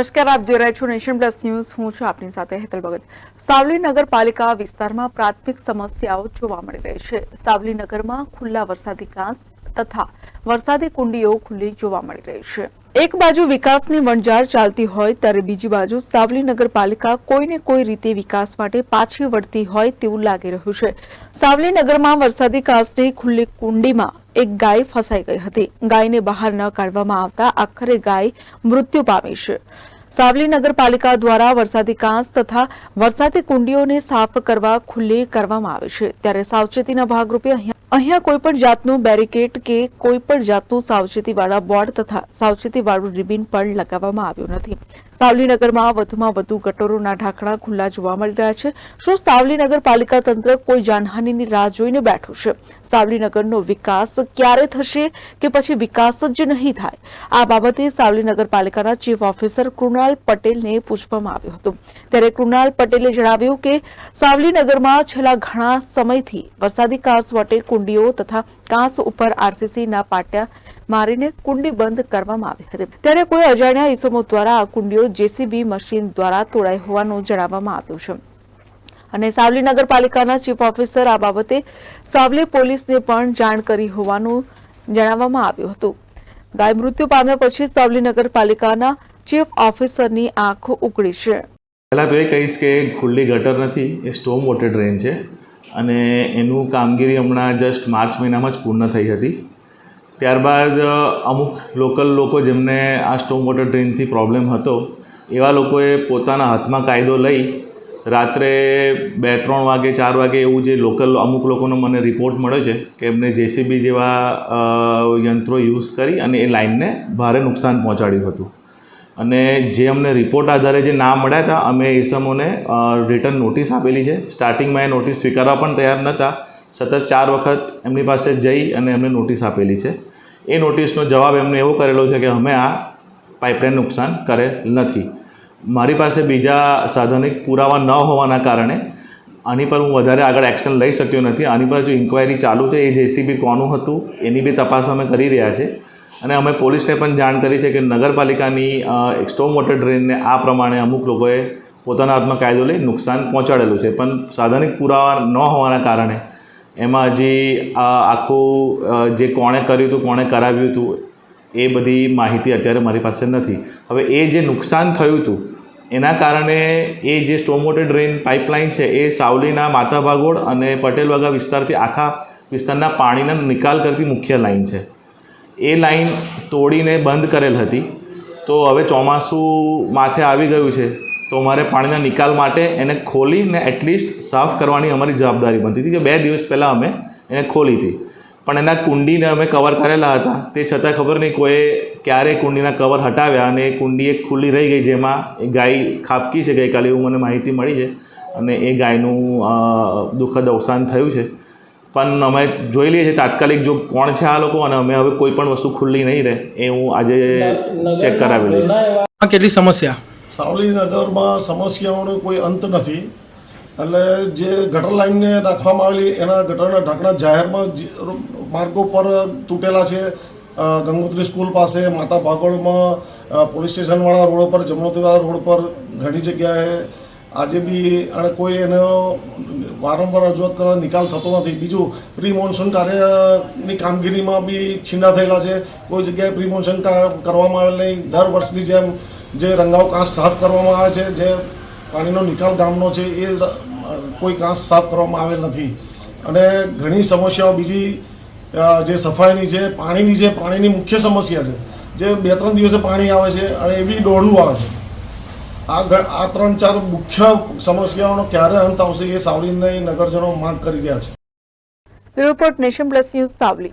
નમસ્કાર, આપ જોઈ રહ્યા છો નેશન પ્લસ ન્યૂઝ. હું છું આપની સાથે હેતલ ભગત. સાવલી નગરપાલિકા વિસ્તારમાં પ્રાથમિક સમસ્યાઓ જોવા મળી રહી છે. સાવલી નગરમાં ખુલ્લા વરસાદી ઘાસ તથા વરસાદી કુંડીઓ ખુલ્લી જોવા મળી રહી છે. એક બાજુ વિકાસની વણઝાર ચાલતી હોય, ત્યારે બીજી બાજુ સાવલી નગરપાલિકા કોઈને કોઈ રીતે વિકાસ માટે પાછી વળતી હોય તેવું લાગી રહ્યું છે. સાવલી નગરમાં વરસાદી ઘાસની ખુલ્લી કુંડીમાં એક ગાય ફસાઈ ગઈ હતી. ગાયને બહાર ન કાઢવામાં આવતા આખરે ગાય મૃત્યુ પામી છે. સાવલી નગરપાલિકા દ્વારા વરસાદી કાંસ તથા વરસાદી કુંડીઓને સાફ કરવા ખુલ્લી કરવામાં આવે છે. ત્યારે સાવચેતીના ભાગરૂપે અહીંયા અહીંયા કોઈ પણ જાતનું બેરિકેડ કે કોઈ પણ જાતનું સાવચેતીવાળા બોર્ડ તથા સાવચેતીવાળું રિબિન પણ લગાવવામાં આવ્યું નથી. સાવલી નગરમાં વધુમાં વધુ ગટરોના ઢાંકણા ખુલ્લા જોવા મળી રહ્યા છે. શું સાવલી નગરપાલિકા તંત્ર કોઈ જાનહાનીની રાહ જોઈને બેઠું છે? સાવલીનગરનો વિકાસ ક્યારે થશે કે પછી વિકાસ જ નહીં થાય? આ બાબતે સાવલી નગરપાલિકાના ચીફ ઓફિસર કૃણાલ પટેલને પૂછવામાં આવ્યું હતું. ત્યારે કૃણાલ પટેલે જણાવ્યું કે સાવલીનગરમાં છેલ્લા ઘણા સમયથી વરસાદી કાંસ વટે કુંડીઓ તથા કાંસ ઉપર આરસીસીના પાટિયા મારીને કુંડી બંધ કરવામાં આવી હતી. ત્યારે કોઈ અજાણ્યા ઇસમો દ્વારા આ કુંડીઓ જેસીબી મશીન દ્વારા તોડાઈ હોવાનું જણાવવામાં આવ્યું છે. અને સાવલી નગરપાલિકાના ચીફ ઓફિસર આ બાબતે સાવલી પોલીસને પણ જાણ કરી હોવાનું જણાવવામાં આવ્યું હતું. ગાય મૃત્યુ પામ્યા પછી સાવલી નગરપાલિકાના ચીફ ઓફિસરની આંખ ઉકળી છે. પહેલાં તો એ કહીશ કે ખુલ્લી ગટર નથી, એ સ્ટોમ વોટર ડ્રેન છે. અને એનું કામગીરી હમણાં જસ્ટ માર્ચ મહિનામાં જ પૂર્ણ થઈ હતી. ત્યારબાદ અમુક લોકલ લોકો જેમને આ સ્ટોમ વોટર ડ્રેનથી પ્રોબ્લેમ હતો, એવા લોકોએ પોતાના હાથમાં કાયદો લઈ રાત્રે બે, ત્રણ વાગે, ચાર વાગે એવું જે લોકલ અમુક લોકોનો મને રિપોર્ટ મળ્યો છે કે એમને જેસીબી જેવા યંત્રો યુઝ કરી અને એ લાઇનને ભારે નુકસાન પહોંચાડ્યું હતું. અને જે અમને રિપોર્ટ આધારે જે ના મળ્યા હતા, અમે એ સમોને રિટર્ન નોટિસ આપેલી છે. સ્ટાર્ટિંગમાં એ નોટિસ સ્વીકારવા પણ તૈયાર નહોતા સતત ચાર વખત એમની પાસે જઈ અને એમને નોટિસ આપેલી છે. એ નોટિસનો જવાબ એમને એવો કરેલો છે કે અમે આ પાઇપલાઇન નુકસાન કરેલ નથી. મારી પાસે બીજા સાધનિક પુરાવા ન હોવાના કારણે આની પર હું વધારે આગળ એક્શન લઈ શક્યો નથી. આની પર જો ઇન્ક્વાયરી ચાલુ છે, એ જેસીબી કોનું હતું, એની બી તપાસ અમે કરી રહ્યા છે. અને અમે પોલીસને પણ જાણ કરી છે કે નગરપાલિકાની સ્ટોમ વોટર ડ્રેનને આ પ્રમાણે અમુક લોકોએ પોતાના હાથમાં કાયદો લઈ નુકસાન પહોંચાડેલું છે. પણ સાધનિક પુરાવા ન હોવાના કારણે એમાં આ આખું જે કોણે કર્યું હતું, કોણે કરાવ્યું હતું, એ બધી માહિતી અત્યારે મારી પાસે નથી. હવે એ જે નુકસાન થયું હતું, એના કારણે એ જે સ્ટોમોટે ડ્રેન પાઇપલાઇન છે, એ સાવલીના માતા ભાગોળ અને પટેલવાગા વિસ્તારથી આખા વિસ્તારના પાણીના નિકાલ કરતી મુખ્ય લાઇન છે. એ લાઈન તોડીને બંધ કરેલ હતી. તો હવે ચોમાસું માથે આવી ગયું છે. તો અમારે પાણીના નિકાલ માટે એને ખોલીને એટલીસ્ટ સાફ કરવાની અમારી જવાબદારી બનતી હતી કે બે દિવસ પહેલાં અમે એને ખોલી હતી. પણ એના કુંડીને અમે કવર કરેલા હતા. તે છતાં ખબર નહીં કોઈ ક્યારે કુંડીના કવર હટાવ્યા અને એ કુંડી એક ખુલ્લી રહી ગઈ જેમાં એ ગાય ખાબકી છે ગઈકાલે એવું મને માહિતી મળી છે અને એ ગાયનું દુઃખદ અવસાન થયું છે. પણ અમે જોઈ લઈએ છીએ તાત્કાલિક જો કોણ છે આ લોકો અને અમે હવે કોઈ પણ વસ્તુ ખુલ્લી નહીં રહે એ હું આજે ચેક કરાવી લઈશ. કેટલી સમસ્યા? સાવલી નગરમાં સમસ્યાઓનો કોઈ અંત નથી. એટલે જે ગટર લાઇનને રાખવામાં આવેલી એના ગટરના ઢાંકણા જાહેરમાં માર્ગો પર તૂટેલા છે. ગંગોત્રી સ્કૂલ પાસે, માતા ભાગોળમાં પોલીસ સ્ટેશનવાળા રોડ પર જમણોત્રીવાળા રોડ પર ઘણી જગ્યાએ આજે બી અને કોઈ એનો વારંવાર રજૂઆત કરવા નિકાલ થતો નથી. બીજું પ્રી મોન્સૂન કાર્યની કામગીરીમાં બી છીંડા થયેલા છે. કોઈ જગ્યાએ પ્રી મોન્સૂન કરવામાં આવેલ નહીં. દર વર્ષની જેમ જે રંગાવ કાંસ સાફ કરવામાં આવે છે, જે પાણીનો નિકાલ ગામનો છે, એ કોઈ કાંસ સાફ કરવામાં આવેલ નથી. અને ઘણી સમસ્યાઓ બીજી જે સફાઈની છે, પાણીની છે પાણીની મુખ્ય સમસ્યા છે, જે બે ત્રણ દિવસે પાણી આવે છે અને એ બી દોઢું આવે છે. આ આ ત્રણ ચાર મુખ્ય સમસ્યાઓનો ક્યારે અંત આવશે એ સાવલીને નગરજનો માંગ કરી રહ્યા છે. Report nation plus news Savli.